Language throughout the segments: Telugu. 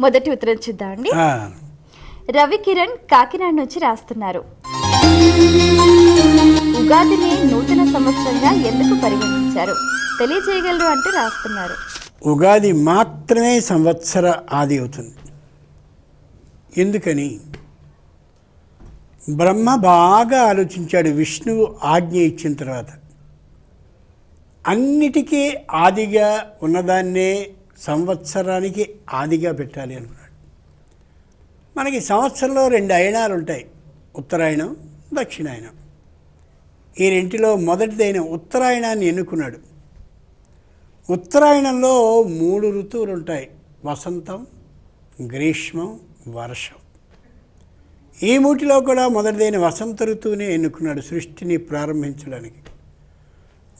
మొదటి ఉత్తరం చూద్దామండి రవి కిరణ్ కాకినాడ నుంచి రాస్తున్నారు. ఉగాదిని నూతన సంవత్సరంగా ఎందుకు పరిగణించారు? తెలియజేయగలరు అంటూ రాస్తున్నారు. ఉగాది మాత్రమే సంవత్సర ఆది అవుతుంది. ఎందుకని? బ్రహ్మ బాగా ఆలోచించాడు విష్ణువు ఆజ్ఞ ఇచ్చిన తర్వాత. అన్నిటికీ ఆదిగా ఉన్నదాన్నే సంవత్సరానికి ఆదిగా పెట్టాలి అనుకున్నాడు. మనకి సంవత్సరంలో రెండు అయనాలు ఉంటాయి. ఉత్తరాయణం దక్షిణాయనం ఈ రెంటిలో మొదటిదైన ఉత్తరాయణాన్ని ఎన్నుకున్నాడు. ఉత్తరాయణంలో మూడు ఋతువులు ఉంటాయి. వసంతం గ్రీష్మం వర్షం. ఈ మూటిలో కూడా మొదటిదైన వసంత ఋతువుని ఎన్నుకున్నాడు సృష్టిని ప్రారంభించడానికి.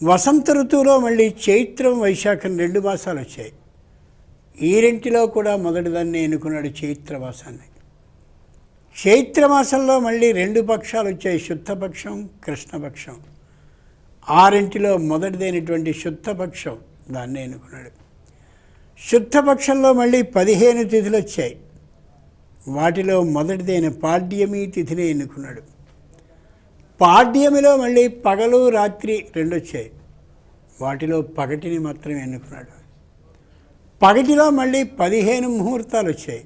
వసంత ఋతువులో మళ్ళీ చైత్రం వైశాఖం రెండు మాసాలు వచ్చాయి. ఈ రెంటిలో కూడా మొదటిదాన్ని ఎన్నుకున్నాడు చైత్రమాసాన్ని చైత్రమాసంలో మళ్ళీ రెండు పక్షాలు వచ్చాయి. శుద్ధపక్షం కృష్ణపక్షం ఆరింటిలో మొదటిదైనటువంటి శుద్ధపక్షం దాన్నే ఎన్నుకున్నాడు. శుద్ధపక్షంలో మళ్ళీ పదిహేను తిథులు వచ్చాయి. వాటిలో మొదటిదైన పాడ్యమి తిథిని ఎన్నుకున్నాడు. పాడ్యమిలో మళ్ళీ పగలు రాత్రి రెండు వచ్చాయి. వాటిలో పగటిని మాత్రమే ఎన్నుకున్నాడు. పగటిలో మళ్ళీ పదిహేను ముహూర్తాలు వచ్చాయి.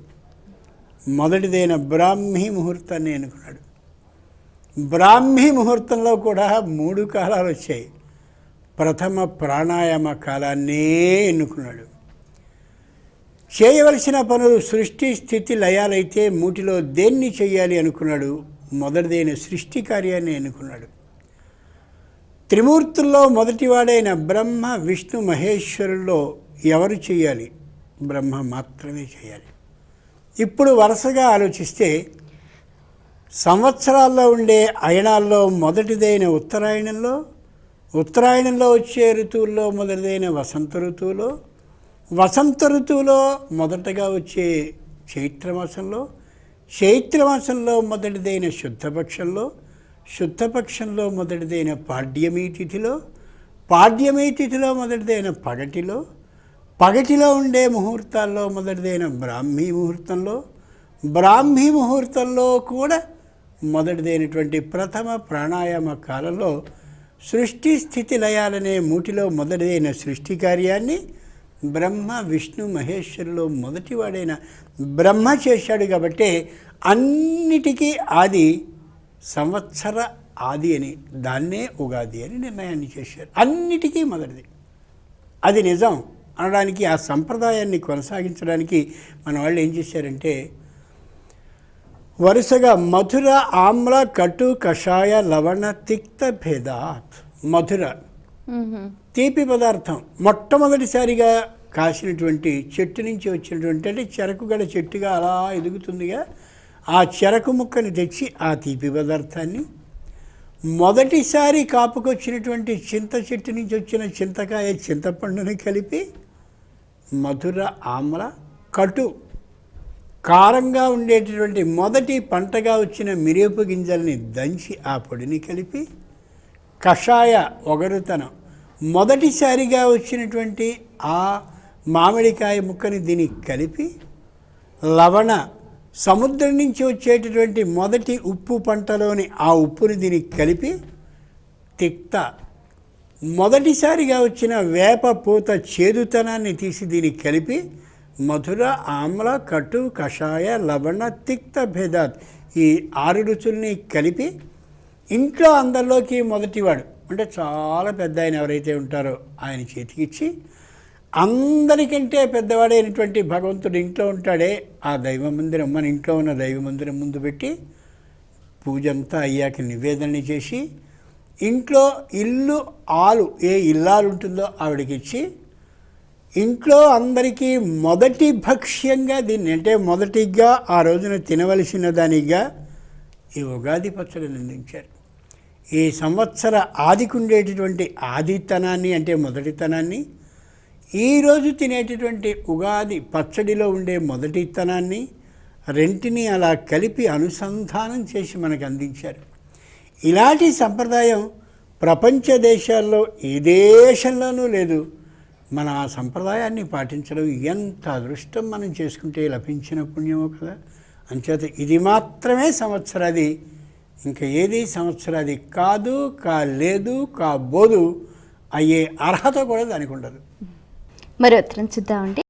మొదటిదైన బ్రాహ్మీ ముహూర్తాన్ని ఎన్నుకున్నాడు. బ్రాహ్మీ ముహూర్తంలో కూడా మూడు కాలాలు వచ్చాయి. ప్రథమ ప్రాణాయామ కాలాన్నే ఎన్నుకున్నాడు. చేయవలసిన పనులు సృష్టి స్థితి లయాలైతే మూటిలో దేన్ని చేయాలి అనుకున్నాడు? మొదటిదైన సృష్టి కార్యాన్ని ఎన్నుకున్నాడు. త్రిమూర్తుల్లో మొదటివాడైన బ్రహ్మ విష్ణు మహేశ్వరుల్లో ఎవరు చేయాలి? బ్రహ్మ మాత్రమే చేయాలి. ఇప్పుడు వరుసగా ఆలోచిస్తే సంవత్సరాల్లో ఉండే అయనాల్లో మొదటిదైన ఉత్తరాయణంలో ఉత్తరాయణంలో వచ్చే ఋతువుల్లో మొదటిదైన వసంత ఋతువులో వసంత ఋతువులో మొదటగా వచ్చే చైత్రమాసంలో చైత్రమాసంలో మొదటిదైన శుద్ధపక్షంలో శుద్ధపక్షంలో మొదటిదైన పాడ్యమీ తిథిలో పాడ్యమీ తిథిలో మొదటిదైన పగటిలో పగటిలో ఉండే ముహూర్తాల్లో మొదటిదైన బ్రాహ్మీ ముహూర్తంలో బ్రాహ్మీ ముహూర్తంలో కూడా మొదటిదైనటువంటి ప్రథమ ప్రాణాయామ కాలంలో సృష్టి స్థితి లయాలనే మూటిలో మొదటిదైన సృష్టి కార్యాన్ని బ్రహ్మ విష్ణు మహేశ్వరులో మొదటివాడైన బ్రహ్మ చేశాడు కాబట్టి అన్నిటికీ ఆది సంవత్సర ఆది అని దాన్నే ఉగాది అని నిర్ణయాన్ని చేశారు. అన్నిటికీ మొదటిది. అది నిజం. అనడానికి ఆ సంప్రదాయాన్ని కొనసాగించడానికి మన వాళ్ళు ఏం చేశారంటే వరుసగా మధుర ఆమ్ల కటు కషాయ లవణ తిక్త భేదాత్. మధుర. తీపి పదార్థం. మొట్టమొదటిసారిగా కాసినటువంటి చెట్టు నుంచి వచ్చినటువంటి అంటే చెరకు గల చెట్టుగా అలా ఎదుగుతుందిగా. ఆ చెరకు ముక్కని తెచ్చి ఆ తీపి పదార్థాన్ని మొదటిసారి కాపుకొచ్చినటువంటి చింత చెట్టు నుంచి వచ్చిన చింతకాయ చింతపండుని కలిపి మధుర ఆమ్ల కటు కారంగా ఉండేటటువంటి మొదటి పంటగా వచ్చిన మిరియపు గింజల్ని దంచి ఆ పొడిని కలిపి కషాయ ఒగరుతనం మొదటిసారిగా వచ్చినటువంటి ఆ మామిడికాయ ముక్కని దీనికి కలిపి లవణ సముద్రం నుంచి వచ్చేటటువంటి మొదటి ఉప్పు పంటలోని ఆ ఉప్పుని దీనికి కలిపి తిక్త మొదటిసారిగా వచ్చిన వేప పూత చేదుతనాన్ని తీసి దీనికి కలిపి మధుర ఆమ్ల కటు కషాయ లవణ తిక్త భేదాత్ ఈ ఆరు రుచుల్ని కలిపి ఇంట్లో అందరిలోకి మొదటివాడు. అంటే చాలా పెద్ద ఆయన ఎవరైతే ఉంటారో ఆయన చేతికిచ్చి అందరికంటే పెద్దవాడైనటువంటి భగవంతుడు ఇంట్లో ఉంటాడే. ఆ దైవ మందిరం మన ఇంట్లో ఉన్న దైవ మందిరం ముందు పెట్టి పూజంతా అయ్యాక నివేదనని చేసి ఇంట్లో ఇల్లు ఆలు ఏ ఇల్లాలు ఉంటుందో ఆవిడకిచ్చి ఇంట్లో అందరికీ మొదటి భక్ష్యంగా దీన్ని అంటే మొదటిగా ఆ రోజున తినవలసిన దానిగా ఈ ఉగాది పచ్చడిని అందించారు. ఈ సంవత్సర ఆదికి ఉండేటటువంటి ఆదితనాన్ని అంటే మొదటితనాన్ని ఈరోజు తినేటటువంటి ఉగాది పచ్చడిలో ఉండే మొదటితనాన్ని రెంటిని అలా కలిపి అనుసంధానం చేసి మనకు అందించారు. ఇలాంటి సంప్రదాయం ప్రపంచ దేశాల్లో ఏ దేశంలోనూ లేదు. మన ఆ సంప్రదాయాన్ని పాటించడం ఎంత అదృష్టం మనం చేసుకుంటే లభించిన పుణ్యమో కదా. అంచేత ఇది మాత్రమే సంవత్సరాది. ఇంకా ఏది సంవత్సరాది కాదు కాలేదు కాబోదు అయ్యే అర్హత కూడా దానికి ఉండదు. మరి ఉత్తరం చూద్దామండి.